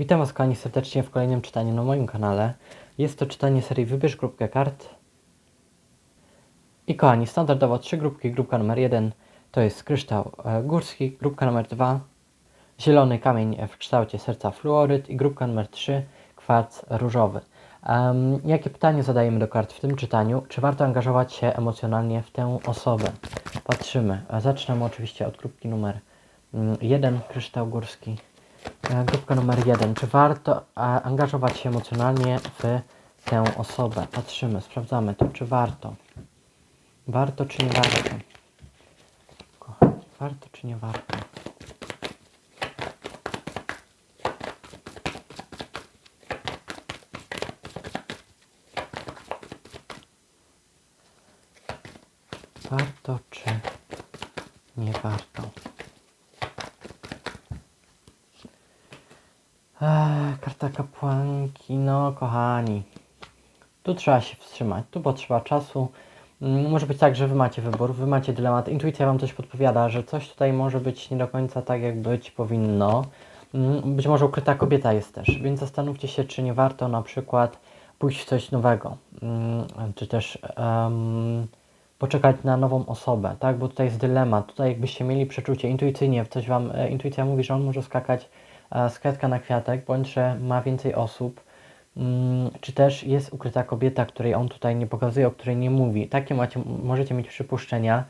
Witam Was kochani serdecznie w kolejnym czytaniu na moim kanale. Jest to czytanie serii Wybierz grupkę kart. I kochani, standardowo trzy grupki. Grupka numer jeden to jest kryształ e, górski, grupka numer dwa zielony kamień w kształcie serca fluoryt i grupka numer trzy kwarc różowy. Um, jakie pytanie zadajemy do kart w tym czytaniu? Czy warto angażować się emocjonalnie w tę osobę? Patrzymy. E, Zaczynamy oczywiście od grupki numer mm, jeden, kryształ górski. E, Grupka numer jeden. Czy warto e, angażować się emocjonalnie w tę osobę? Patrzymy, sprawdzamy to, czy warto. Warto czy nie warto? Kochani, warto czy nie warto? Warto czy nie warto? Eee, karta kapłanki, no kochani. Tu trzeba się wstrzymać, tu potrzeba czasu. Mm, Może być tak, że wy macie wybór, wy macie dylemat. Intuicja wam coś podpowiada, że coś tutaj może być nie do końca tak, jak być powinno. Mm, Być może ukryta kobieta jest też, więc zastanówcie się, czy nie warto na przykład pójść w coś nowego, Mm, czy też em, poczekać na nową osobę, tak? Bo tutaj jest dylemat. Tutaj jakbyście mieli przeczucie intuicyjnie, coś wam e, intuicja mówi, że on może skakać z kwiatka na kwiatek, bądź że ma więcej osób, mm, czy też jest ukryta kobieta, której on tutaj nie pokazuje, o której nie mówi. Takie macie, możecie mieć przypuszczenia.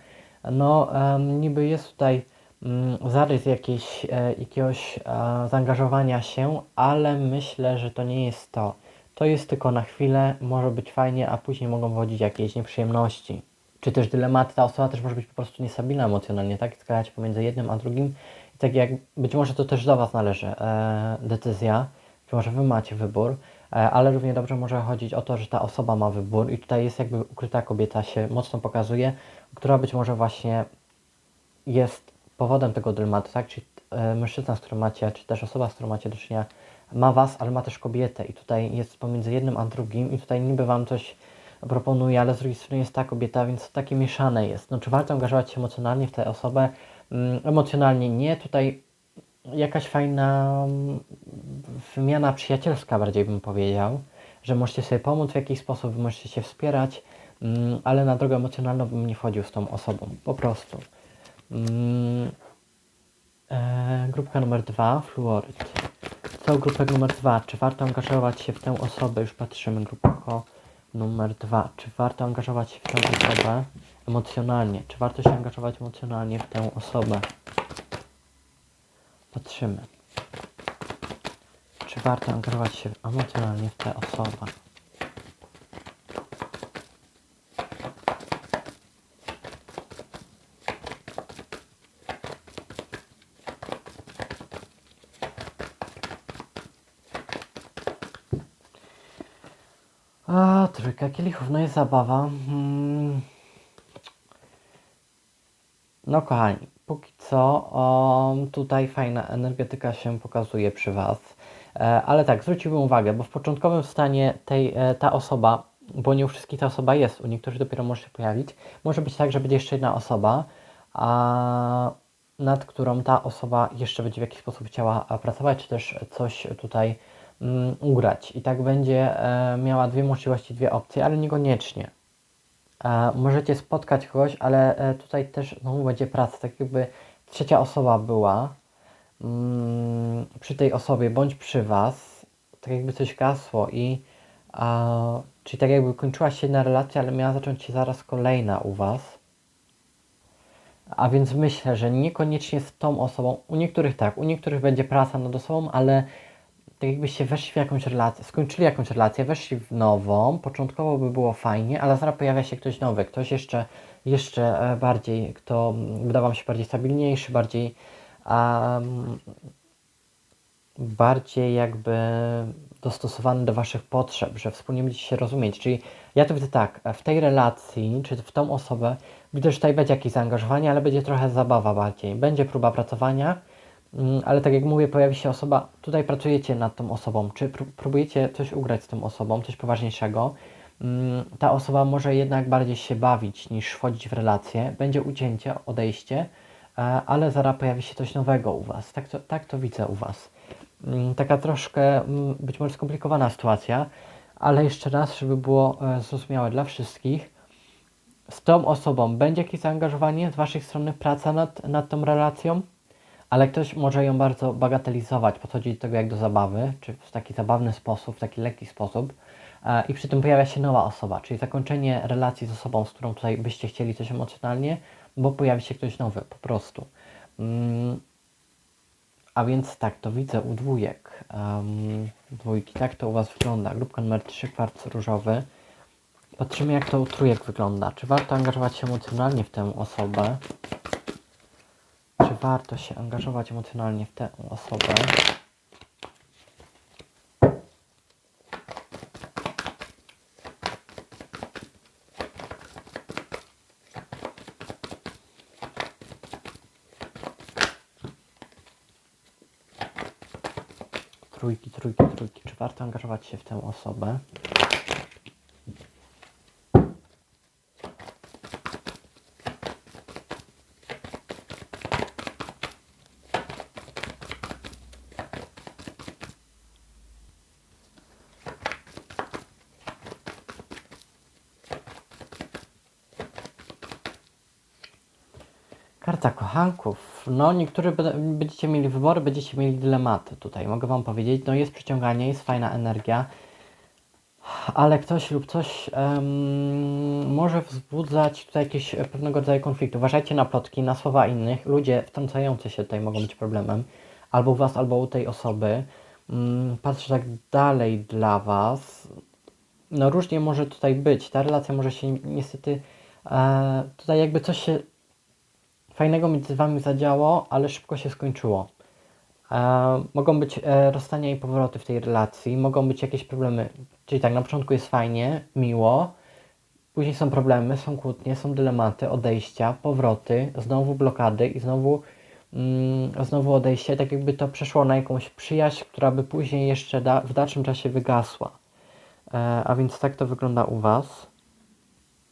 No, niby jest tutaj mm, zarys jakiejś, e, jakiegoś e, zaangażowania się, ale myślę, że to nie jest to. To jest tylko na chwilę, może być fajnie, a później mogą wodzić jakieś nieprzyjemności. Czy też dylematy, ta osoba też może być po prostu niestabilna emocjonalnie, tak? Skakać pomiędzy jednym a drugim. Tak jak być może to też do Was należy e, decyzja, być może Wy macie wybór, e, ale równie dobrze może chodzić o to, że ta osoba ma wybór i tutaj jest jakby ukryta kobieta się mocno pokazuje, która być może właśnie jest powodem tego dylematu, tak? Czyli e, mężczyzna, z którym macie, czy też osoba, z którą macie do czynienia, ma was, ale ma też kobietę i tutaj jest pomiędzy jednym a drugim i tutaj niby wam coś proponuje, ale z drugiej strony jest ta kobieta, więc to takie mieszane jest. No czy warto angażować się emocjonalnie w tę osobę? Mm, emocjonalnie nie, tutaj jakaś fajna mm, wymiana przyjacielska bardziej bym powiedział, że możecie sobie pomóc w jakiś sposób, możecie się wspierać, mm, ale na drogę emocjonalną bym nie wchodził z tą osobą, po prostu. E, grupka numer dwa, fluoryt. Co grupę numer dwa? Czy warto angażować się w tę osobę? Już patrzymy, grupko numer dwa. Czy warto angażować się w tę osobę emocjonalnie? Czy warto się angażować emocjonalnie w tę osobę? Patrzymy. Czy warto angażować się emocjonalnie w tę osobę? A, trójka kielichów, no jest zabawa. Hmm. No kochani, póki co o, tutaj fajna energetyka się pokazuje przy Was. E, ale tak, zwróciłbym uwagę, bo w początkowym stanie tej, e, ta osoba, bo nie u wszystkich ta osoba jest, u niektórych dopiero może się pojawić, może być tak, że będzie jeszcze jedna osoba, a nad którą ta osoba jeszcze będzie w jakiś sposób chciała pracować, czy też coś tutaj ugrać. I tak będzie e, miała dwie możliwości, dwie opcje, ale niekoniecznie. E, możecie spotkać kogoś, ale e, tutaj też znowu będzie praca, tak jakby trzecia osoba była mm, przy tej osobie bądź przy Was, tak jakby coś gasło i czyli tak jakby kończyła się jedna relacja, ale miała zacząć się zaraz kolejna u Was. A więc myślę, że niekoniecznie z tą osobą, u niektórych tak, u niektórych będzie praca nad osobą, ale tak jakbyście weszli w jakąś relację, skończyli jakąś relację, weszli w nową, początkowo by było fajnie, ale zaraz pojawia się ktoś nowy, ktoś jeszcze, jeszcze e, bardziej, kto mm, wydawał wam się bardziej stabilniejszy, bardziej um, bardziej jakby dostosowany do Waszych potrzeb, że wspólnie będziecie się rozumieć. Czyli ja to widzę tak, w tej relacji, czy w tą osobę, widzę, że tutaj będzie jakieś zaangażowanie, ale będzie trochę zabawa bardziej. Będzie próba pracowania, ale tak jak mówię, pojawi się osoba, tutaj pracujecie nad tą osobą, czy pró- próbujecie coś ugrać z tą osobą, coś poważniejszego. Mm, Ta osoba może jednak bardziej się bawić niż wchodzić w relację, będzie ucięcie, odejście, e, ale zaraz pojawi się coś nowego u Was. Tak to, tak to widzę u Was. mm, taka troszkę mm, być może skomplikowana sytuacja, ale jeszcze raz, żeby było e, zrozumiałe dla wszystkich, z tą osobą będzie jakieś zaangażowanie z Waszej strony, praca nad, nad tą relacją, ale ktoś może ją bardzo bagatelizować, podchodzić do tego jak do zabawy, czy w taki zabawny sposób, w taki lekki sposób. E, I przy tym pojawia się nowa osoba, czyli zakończenie relacji z osobą, z którą tutaj byście chcieli coś emocjonalnie, bo pojawi się ktoś nowy, po prostu. Mm, a więc tak, to widzę u dwójek. Dwójki, tak to u Was wygląda. Grupka numer 3, kwarc różowy. Patrzymy jak to u trójek wygląda. Czy warto angażować się emocjonalnie w tę osobę? Warto się angażować emocjonalnie w tę osobę? Trójki, trójki, trójki. Czy warto angażować się w tę osobę? Karta kochanków. No, niektórzy będziecie mieli wybory, będziecie mieli dylematy tutaj. Mogę Wam powiedzieć, no jest przyciąganie, jest fajna energia, ale ktoś lub coś em, może wzbudzać tutaj jakieś pewnego rodzaju konflikty. Uważajcie na plotki, na słowa innych. Ludzie wtrącający się tutaj mogą być problemem. Albo u Was, albo u tej osoby. Mm, patrzę tak dalej dla Was. No różnie może tutaj być. Ta relacja może się ni- niestety... E, tutaj jakby coś się fajnego między wami zadziało, ale szybko się skończyło. E, mogą być e, rozstania i powroty w tej relacji, mogą być jakieś problemy. Czyli tak, na początku jest fajnie, miło, później są problemy, są kłótnie, są dylematy, odejścia, powroty, znowu blokady i znowu, mm, znowu odejście, tak jakby to przeszło na jakąś przyjaźń, która by później jeszcze da, w dalszym czasie wygasła. E, a więc tak to wygląda u Was.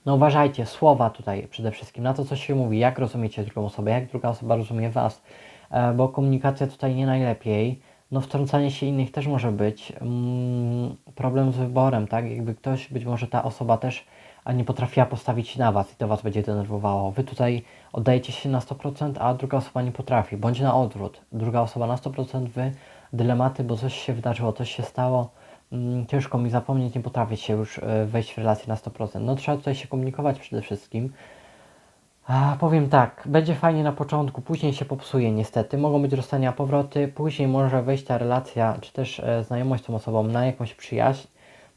No uważajcie, słowa tutaj przede wszystkim, na to co się mówi, jak rozumiecie drugą osobę, jak druga osoba rozumie Was, e, bo komunikacja tutaj nie najlepiej. No wtrącanie się innych też może być. Mm, problem z wyborem, tak? Jakby ktoś, być może ta osoba też nie potrafiła postawić na Was i to Was będzie denerwowało. Wy tutaj oddajecie się na 100%, a druga osoba nie potrafi. Bądź na odwrót. Druga osoba na 100%, Wy dylematy, bo coś się wydarzyło, coś się stało. Mm, ciężko mi zapomnieć, nie potrafię się już e, wejść w relację na 100%. No trzeba tutaj się komunikować przede wszystkim. A, powiem tak, będzie fajnie na początku, później się popsuje niestety. Mogą być rozstania, powroty, później może wejść ta relacja, czy też e, znajomość z tą osobą na jakąś przyjaźń,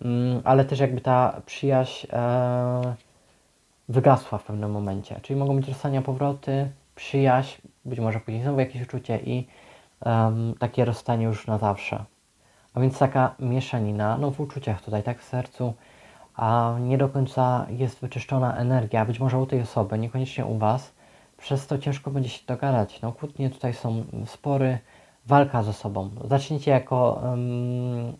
mm, ale też jakby ta przyjaźń e, wygasła w pewnym momencie. Czyli mogą być rozstania, powroty, przyjaźń, być może później znowu jakieś uczucie i em, takie rozstanie już na zawsze. A więc taka mieszanina, no w uczuciach tutaj, tak w sercu, a nie do końca jest wyczyszczona energia, być może u tej osoby, niekoniecznie u Was, przez to ciężko będzie się dogadać. No kłótnie tutaj są spory, walka ze sobą. Zaczniecie jako em,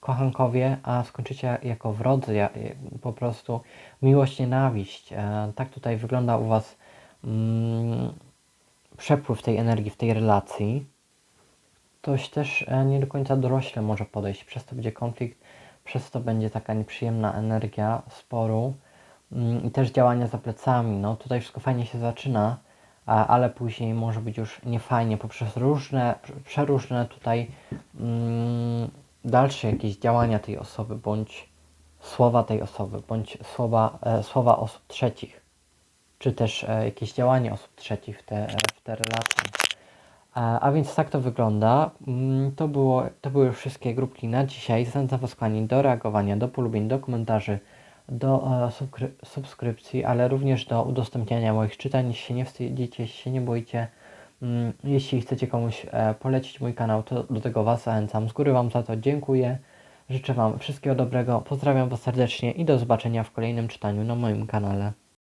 kochankowie, a skończycie jako wrodzy, ja- po prostu miłość, nienawiść. E, tak tutaj wygląda u Was mm, przepływ tej energii w tej relacji ktoś też e, nie do końca dorośle może podejść. Przez to będzie konflikt, przez to będzie taka nieprzyjemna energia sporu mm, i też działania za plecami. No tutaj wszystko fajnie się zaczyna, ale później może być już niefajnie poprzez różne, przeróżne tutaj mm, dalsze jakieś działania tej osoby, bądź słowa tej osoby, bądź słowa, e, słowa osób trzecich, czy też e, jakieś działanie osób trzecich w te, w te relacje. A, więc tak to wygląda. Mm, To, było, to były wszystkie grupki na dzisiaj. Zachęcam Was, kochani, do reagowania, do polubień, do komentarzy, do e, subskry- subskrypcji, ale również do udostępniania moich czytań. Jeśli się nie wstydzicie, jeśli się nie boicie. Mm, Jeśli chcecie komuś e, polecić mój kanał, to do tego Was zachęcam. Z góry Wam za to dziękuję. Życzę Wam wszystkiego dobrego. Pozdrawiam Was serdecznie i do zobaczenia w kolejnym czytaniu na moim kanale.